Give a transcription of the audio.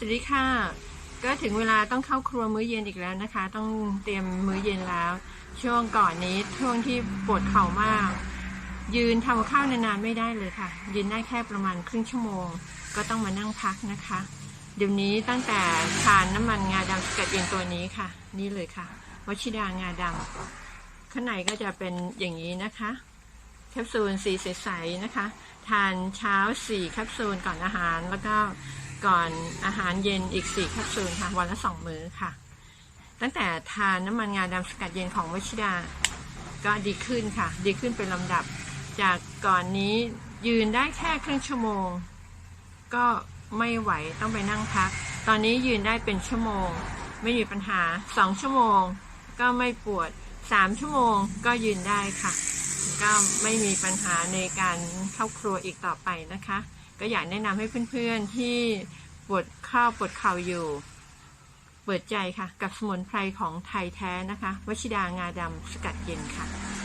สวัสดีค่ะ ก็ถึงเวลาต้องเข้าครัวมื้อเย็นอีกแล้วนะคะ ต้องเตรียมมื้อเย็นแล้ว ช่วงก่อนนี้ช่วงที่ปวดเข่ามาก ยืนทำข้าวนานๆไม่ได้เลยค่ะ ยืนได้แค่ประมาณครึ่งชั่วโมง ก็ต้องมานั่งพักนะคะ เดี๋ยวนี้ตั้งแต่ทานน้ำมันงาดำสกัดเย็นตัวนี้ค่ะ นี่เลยค่ะวชิดางาดำข้างในก็จะเป็นอย่างนี้นะคะแคปซูลสีใสๆนะคะ ทานเช้า4แคปซูลก่อนอาหารแล้วก็ ก่อนอาหารเย็นอีก4แคปซูลค่ะ วันละ 2 มื้อค่ะ ตั้งแต่ทานน้ำมันงาดำสกัดเย็นของวชิดา ก็ดีขึ้นค่ะ ดีขึ้นเป็นลำดับ จากก่อนนี้ยืนได้แค่ครึ่งชั่วโมง ก็ไม่ไหวต้องไปนั่งพัก ตอนนี้ยืนได้เป็นชั่วโมง ไม่มีปัญหา 2 ชั่วโมง ก็ไม่ปวด 3 ชั่วโมงก็ยืนได้ค่ะ ก็ไม่มีปัญหาในการเข้าครัวอีกต่อไปนะคะ ก็อยากแนะนำให้เพื่อนๆที่ปวดข้อปวดเข่าอยู่ เปิดใจค่ะ กับสมุนไพรของไทยแท้นะคะวชิดางาดำสกัดเย็นค่ะ